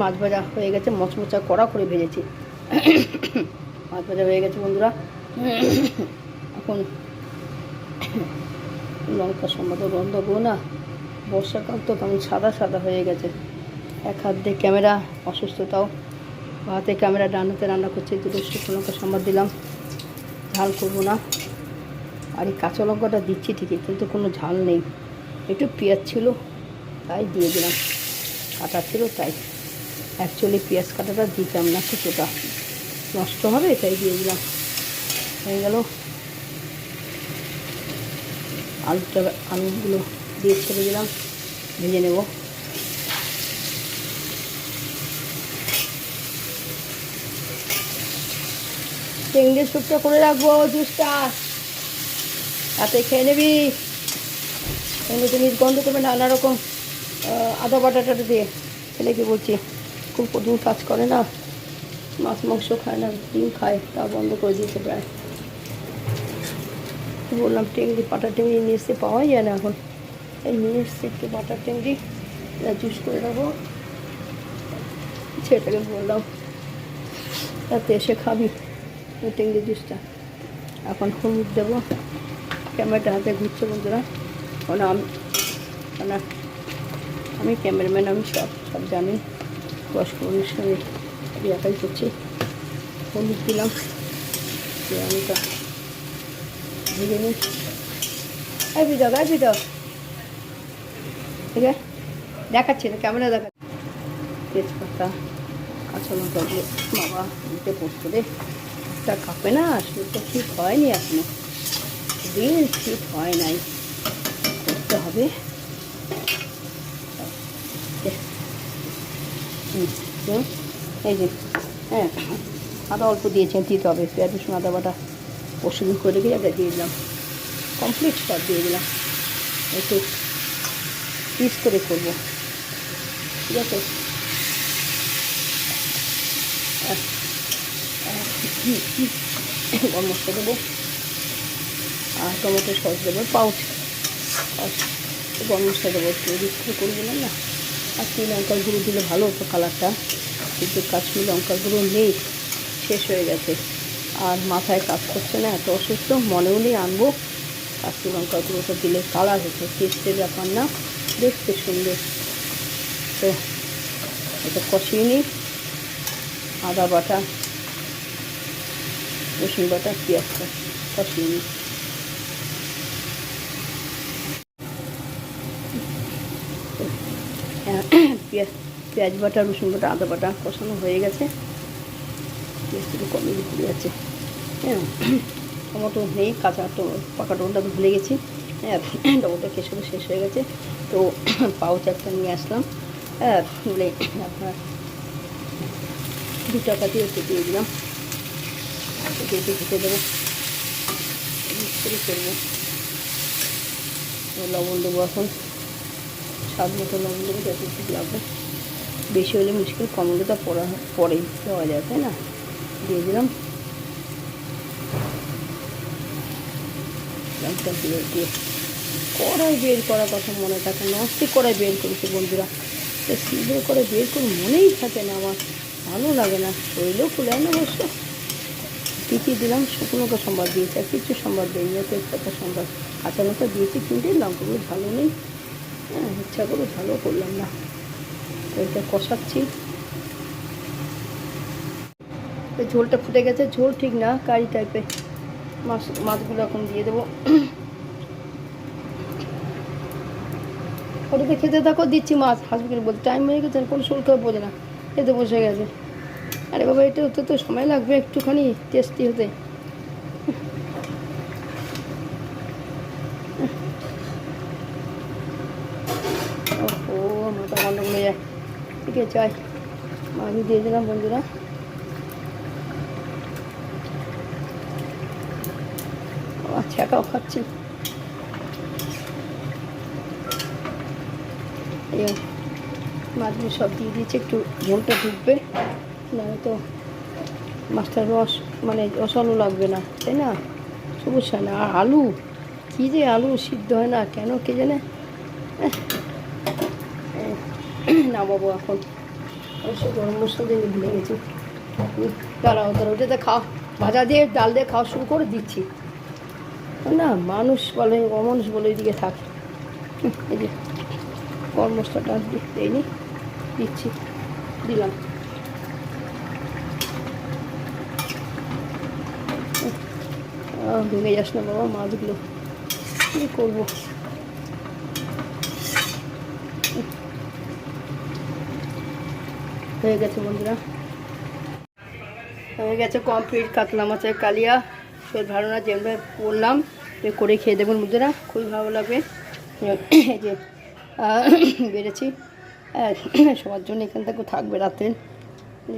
মাছ ভাজা হয়ে গেছে, মচমচা কড়া করে ভেজেছি। মাছ ভাজা হয়ে গেছে বন্ধুরা। এখন লঙ্কা সম্মত গন্ধ না। বর্ষাকাল তো কেমন সাদা সাদা হয়ে গেছে। এক হাত দিয়ে ক্যামেরা, অসুস্থতাও। হাতে ক্যামেরা ডান হাতে রান্না করছি, দুটো শুকনো লঙ্কা সম্বাদ দিলাম। ঝাল করব না। আর এই কাঁচা লঙ্কাটা দিচ্ছি ঠিকই, কিন্তু কোনো ঝাল নেই। একটু পেঁয়াজ ছিল, তাই দিয়ে দিলাম। কাটা ছিল, তাই। অ্যাকচুয়ালি পেঁয়াজ কাটাটা দিতাম না, কিছুটা। নষ্ট হবে তাই দিয়ে দিলাম। হয়ে গেল। আলুটা, আলুগুলো দিয়ে ছেড়ে দিলাম। ভেজে নেব। চিংড়ি স্যুপটা করে রাখব, জুসটা। তাতে খেয়ে নিবি। এমনিতে গন্ধ করবে নানা রকম আদা বাটাটা দিয়ে। ছেলেকে বলছি? খুব কঠিন কাজ করে না, মাছ, মাংস খায় না, ডিম খায়, তা বন্ধ করে দিয়েছে প্রায়। বললাম, টেংরি, পাটা টেংরি নিয়ে এসে পাওয়াই যায় না এখন। এই নিয়ে এসছে একটু পাটা টেংরি জুস করে দেবো ছেলেটাকে বললাম তাতে এসে খাবি টেংরি জুসটা এখন হলুদ দেবো, ক্যামেরাটা হাতে ঘুরছে বন্ধুরা। কারণ আমি মানে আমি ক্যামেরাম্যান, আমি সব সব জানি। বয়স্ক আমি একাই করছি। হলুদ দিলাম দিয়ে আমি তো ভেজে নিই। এই বিদক এই দেখাচ্ছি না, ক্যামেরা দেখাচ্ছি। তেজপাতা কাঁচা লঙ্কা দিয়ে বাবা দিতে পড়তো রে। একটা কাপে না শরীরটা ঠিক হয়নি এখনও। দিন ঠিক হয় নাই। করতে হবে। এই যে হ্যাঁ আদা অল্প দিয়েছেন, দিতে হবে পেঁয়াজ রসুন, আদা বাটা পশুদিন করে রেখে আগে দিয়ে দিলাম। কমপ্লিট সব দিয়ে দিলাম। একটু পিস করে করব। ঠিক আছে? গরম মশলা দেবো। আর টমেটো সস দেবো, পাউচ। গরম মশলা দেবো, একটু করে দিলাম না? আর কি লঙ্কার গুঁড়ো দিলে ভালো হতো কালারটা। কিন্তু কাশ্মীর লঙ্কার গুঁড়ো নেই, শেষ হয়ে গেছে। আর মাথায় কাজ করছে না, এত অসুস্থ, মনেও নেই আনব। কাশ্মীর লঙ্কার গুঁড়োটা দিলে কালার হতো, টেস্টের ব্যাপার না, দেখতে সুন্দর। তো এটা কষিয়ে নিই। আদা বাটা, রসুন বাটা, পেঁয়াজটা কষিয়ে নিই হ্যাঁ, পেঁয়াজ পেঁয়াজ বাটা, রসুন বাটা, আদা বাটা কষানো হয়ে গেছে। পেঁয়াজ একটু কমে ঘুরে যাচ্ছে। হ্যাঁ টমেটো নেই, কাঁচা তো, পাকা টমেটো তো ভুলে গেছি। হ্যাঁ টমেটো কেশরে শেষ হয়ে গেছে। তো পাউচ একটা নিয়ে আসলাম। হ্যাঁ আপনার দু টাকা দিয়ে দিয়ে দিলাম। এতে একটু দেবো। মিক্স করে লবণ দেবো এখন। স্বাদ মতো লবণ যাতে ঠিক লাগবে। বেশি হলে মুশকিল কম হলে তা পড়া, পরেই দেওয়া যায়, তাই না? দিয়ে দিলাম। কড়াই বের করার কথা মনে থাকে নষ্ট কড়াই বের করেছে বন্ধুরা। তো সিদ্ধ করে বের করে মনেই থাকে না আমার, ভালো লাগে না, শরীরেও খুলে না অবশ্য। কী কী দিলাম? শুকনো লঙ্কা সম্বাদ দিয়েছি, আর কিছু সম্বাদ দিই না, তেজপাতা সম্বাদ কাঁচা লঙ্কা দিয়েছি, কিন্তু লঙ্কাগুলো ভালো নেই। হ্যাঁ ইচ্ছা করে ভালো করলাম না। ওইটা কষাচ্ছি। ঝোলটা ফুটে গেছে, ঝোল ঠিক না, কারি টাইপের মাছ, মাছগুলো এখন দিয়ে দেবো। ওটাতে খেতে থাকো, দিচ্ছি মাছ। হাসপাতালে বলতে টাইম হয়ে গেছে, কোনো শুল্ক বোঝে না। খেতে বসে গেছে। আরে বাবা, এটা হতে তো সময় লাগবে একটুখানি টেস্টি হতে ও মাথা গন্ডগোল হয়ে যায় আছে চাই মাছই দিয়ে দিলাম, বন্ধুরা। ছ্যাঁকাও খাচ্ছি। এই মাছগুলো সব দিয়ে দিয়েছি, একটু ঝোলটা ঢুকবে। না তো মাছটার রস মানে রসালো লাগবে না, তাই না? সমস্যা না আর আলু, কী যে আলু সিদ্ধ হয় না, কেন কে জানে? এই নামাবো এখন অবশ্য গরম মশলা দিয়ে ভুলে গেছি। দাঁড়াও দাঁড়াও ওটাতে খাও। ভাজা দিয়ে ডাল দিয়ে খাওয়া শুরু করে দিচ্ছি। না, মানুষ বলে, অমানুষ বলে এদিকে থাক। এই যে, গরম মশলাটা দিইনি, দিচ্ছি, দিলাম। ভেঙে যাস না বাবা, মাছগুলো। কী করব? হয়ে গেছে বন্ধুরা। হয়ে গেছে কমপ্লিট কাতলা মাছের কালিয়া। শরীর ভালো না যেভাবে করলাম করে খেয়ে দেবেন বন্ধুরা, খুবই ভালো লাগবে। যে বেড়েছি। সবার জন্য এখান থেকেও থাকবে রাত্রে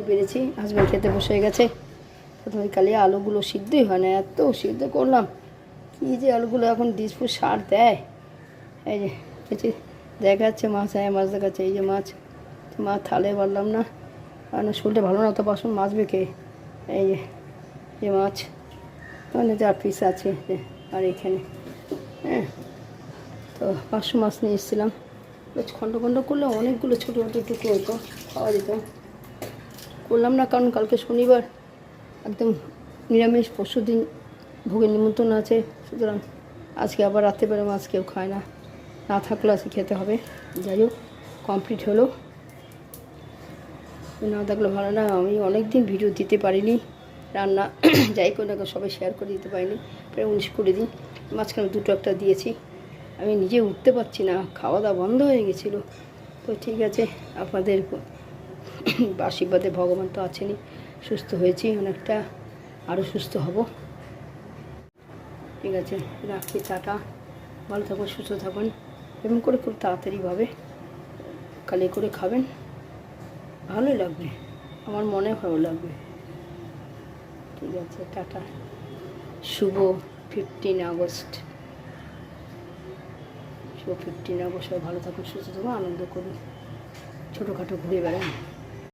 বেড়েছি হাজব্যান্ড খেতে বসে গেছে। প্রথমে কালিয়া আলুগুলো সিদ্ধই হয় না, এত সিদ্ধ করলাম। কী যে আলুগুলো এখন ডিসপুর সার দেয়। এই যে এই যে দেখা যাচ্ছে মাছ হ্যাঁ মাছ দেখাচ্ছে, এই যে মাছ। মাছ থালে পারলাম না। না শরীরটা ভালো না তো বাসন মাছ বেঁকে এই যে যে মাছ। মানে যা পিস আছে আর এখানে হ্যাঁ তো পাঁচশো মাছ নিয়ে এসেছিলাম। বেশ খণ্ড খণ্ড করলে অনেকগুলো ছোটো ছোটো টুকরো হতো, খাওয়া যেত। করলাম না, কারণ কালকে শনিবার। একদম নিরামিষ পরশু দিন ভোগের নিমন্ত্রণ আছে। সুতরাং আজকে আবার রাত্রেবেলা মাছ কেউ খায় না। না থাকলে আজকে খেতে হবে। যাই হোক কমপ্লিট হলো। না থাকলে ভালো না। আমি অনেক দিন ভিডিও দিতে পারিনি, রান্না, যাই করে না সবাই শেয়ার করে দিতে পারিনি। প্রায় উনিশ কুড়ি দিন, মাঝখানে দুটো একটা দিয়েছি। আমি নিজে উঠতে পারছি না খাওয়া দাওয়া বন্ধ হয়ে গেছিল। তো ঠিক আছে, আপনাদের আশীর্বাদে ভগবান তো আছেনই। সুস্থ হয়েছি অনেকটা আরও সুস্থ হব। ঠিক আছে রাখি টাটা। ভালো থাকুন, সুস্থ থাকুন। এরকম করে খুব তাড়াতাড়িভাবে কালি করে খাবেন। ভালোই লাগবে। আমার মনে ভালো লাগবে। ঠিক আছে, টাটা। শুভ ফিফটিন আগস্ট। শুভ ফিফটিন আগস্ট। ভালো থাকুন, সুস্থ থাকুন, আনন্দ করুন। ছোটোখাটো ঘুরে বেড়ান।